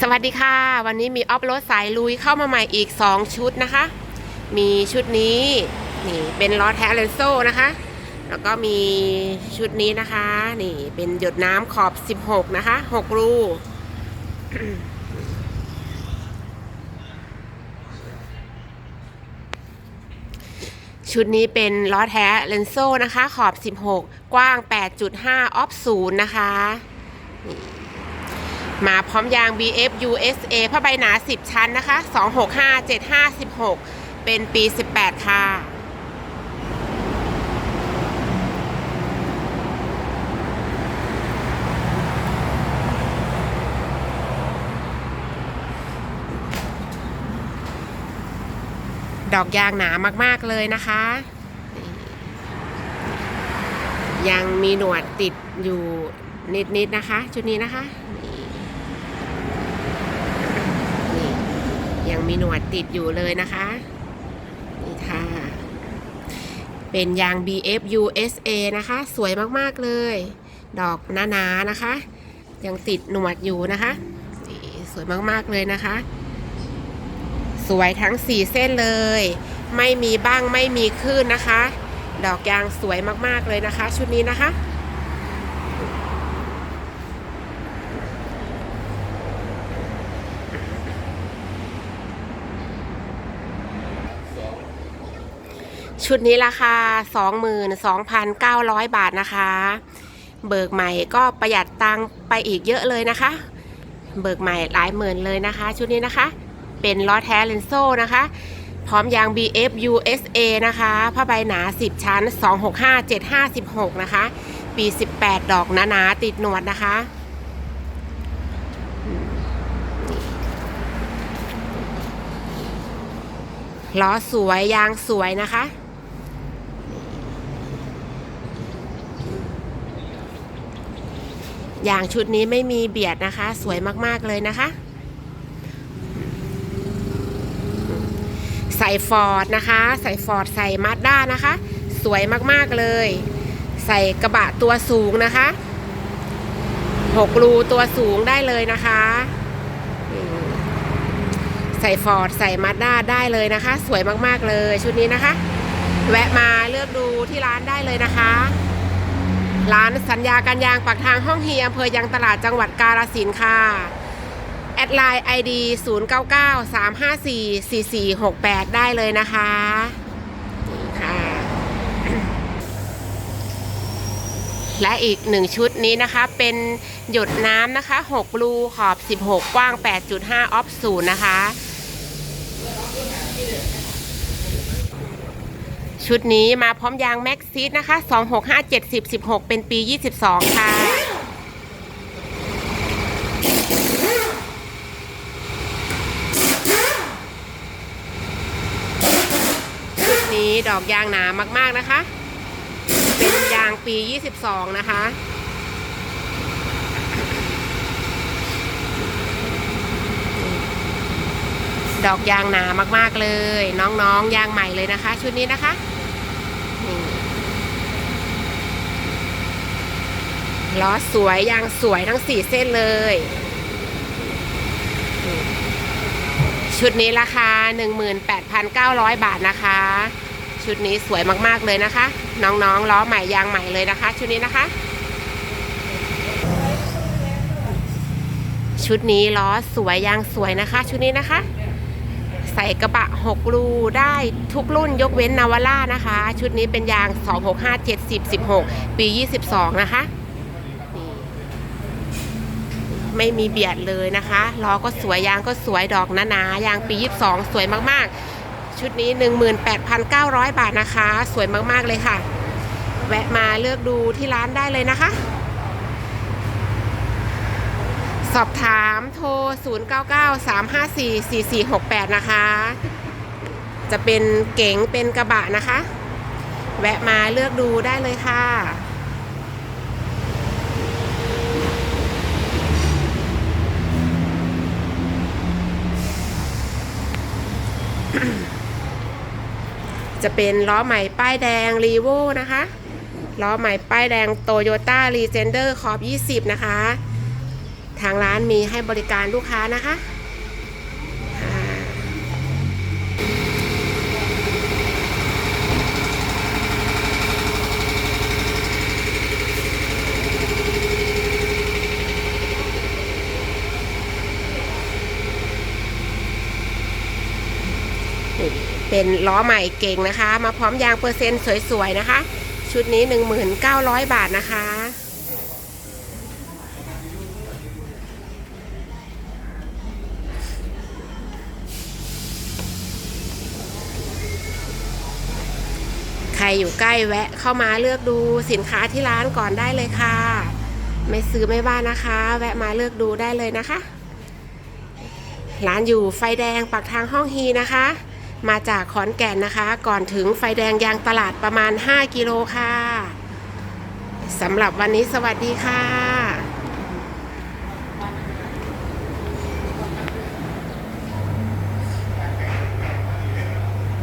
สวัสดีค่ะ วันนี้มีออฟโรดสายลุยเข้ามาใหม่อีก 2 ชุดนะคะ มีชุดนี้นี่เป็นล้อแท้เลนโซ่นะคะ แล้วก็มีชุดนี้นะคะ นี่เป็นหยดน้ำขอบ 16 นะคะ 6 รูชุดนี้เป็นล้อแท้เลนโซ่นะคะ ขอบ 16 กว้าง 8.5 ออฟศูนย์นะคะ มาพร้อมยาง BF USA ผ้าใบหนา 10 ชั้นนะคะ 265756 เป็นปี 18 ค่ะ ดอกยางหนามาก ๆ เลยนะคะ ยังมีหนวดติดอยู่นิด ๆนะคะ ชุดนี้นะคะ นี่ ยังมีหนวดติดอยู่เลยนะคะ นี่ค่ะ เป็นยาง BF USA นะคะ สวยมาก ๆ เลย ดอกหนาๆนะคะ ยังติดหนวดอยู่นะคะ สวยมาก ๆ เลยนะคะ สวยทั้ง 4 เส้นเลย ไม่มีบ้างไม่มีคลื่นนะคะ ดอกยางสวยมาก ๆ เลยนะคะ ชุดนี้นะคะ ชุดนี้ราคา 22,900 บาทนะคะ เบิกใหม่ก็ประหยัดตังไปอีกเยอะเลยนะคะ เบิกใหม่หลายหมื่นเลยนะคะ ชุดนี้นะคะ เป็นล้อแท้เลนโซ่นะคะ พร้อมยาง BF USA นะคะผ้าใบหนา 10 ชั้น 265 756 นะคะ ปี 18 ดอกหนาๆติดหนวดนะคะล้อสวยยางสวยนะคะ อย่างชุดนี้ไม่มีเบียดนะคะ สวยมากๆเลยนะคะ ใส่ฟอร์ดนะคะ ใส่ฟอร์ดใส่มาสด้านะคะ สวยมากๆเลย ใส่กระบะตัวสูงนะคะหกรูตัวสูงได้เลยนะคะ ใส่ฟอร์ดใส่มาสด้าได้เลยนะคะ สวยมากๆเลยชุดนี้นะคะ แวะมาเลือกดูที่ร้านได้เลยนะคะ ร้านสัญญาการยางปากทางห้องเฮียอำเภอยางตลาดจังหวัดกาฬสินค่ะ แอดไลน์ ID 099 354 4468 ได้เลยนะคะนี่ค่ะ และอีกหนึ่งชุดนี้นะคะ เป็นหยดน้ำนะคะ 6 รูขอบ 16 กว้าง 8.5 ออฟศูนย์นะคะ ชุดนี้มาพร้อมยางแม็กซิสนะคะ 265 70 16 เป็นปี 22 ค่ะ ชุดนี้ดอกยางหนามากๆนะคะ เป็นยางปี 22 นะคะ ดอกยางหนามากๆเลย น้องๆยางใหม่เลยนะคะ ชุดนี้นะคะนี่ล้อสวยยางสวยทั้ง4เส้นเลย ชุดนี้ราคา 18,900 บาทนะคะ ชุดนี้สวยมากๆเลยนะคะ น้องๆล้อใหม่ยางใหม่เลยนะคะ ชุดนี้นะคะชุดนี้ล้อสวยยางสวยนะคะ ชุดนี้นะคะ ใส่กระบะ 6 รูได้ทุกรุ่นยกเว้นนาวาร่านะคะ ชุดนี้เป็นยาง 265 70 16 ปี 22 นะคะ ไม่มีเบียดเลยนะคะล้อก็สวยยางก็สวยดอกหนาๆยางปี 22 สวยมากๆ ชุดนี้ 18,900 บาทนะคะ สวยมากๆเลยค่ะ แวะมาเลือกดูที่ร้านได้เลยนะคะ สอบถามโทร 0993544468 นะคะ จะเป็นเก๋งเป็นกระบะนะคะ แวะมาเลือกดูได้เลยค่ะ จะเป็นล้อใหม่ป้ายแดงรีโวนะคะ ล้อใหม่ป้ายแดงโตโยต้ารีเจนเดอร์คอร์บ20 นะคะ ทางร้านมีให้บริการลูกค้านะคะเป็นล้อใหม่เก่งนะคะ มาพร้อมยางเปอร์เซ็นต์สวยๆนะคะ ชุดนี้ 1,900บาทนะคะ รอยู่ใกล้แวะเข้ามาเลือกดูสินค้าที่ร้านก่อนได้เลยค่ะ ไม่ซื้อไม่ว่านะคะ แวะมาเลือกดูได้เลยนะคะ ร้านอยู่ไฟแดงปากทางห้องฮีนะคะ มาจากขอนแก่นนะคะ ก่อนถึงไฟแดงยางตลาดประมาณ 5 กิโลค่ะสำหรับวันนี้สวัสดีค่ะ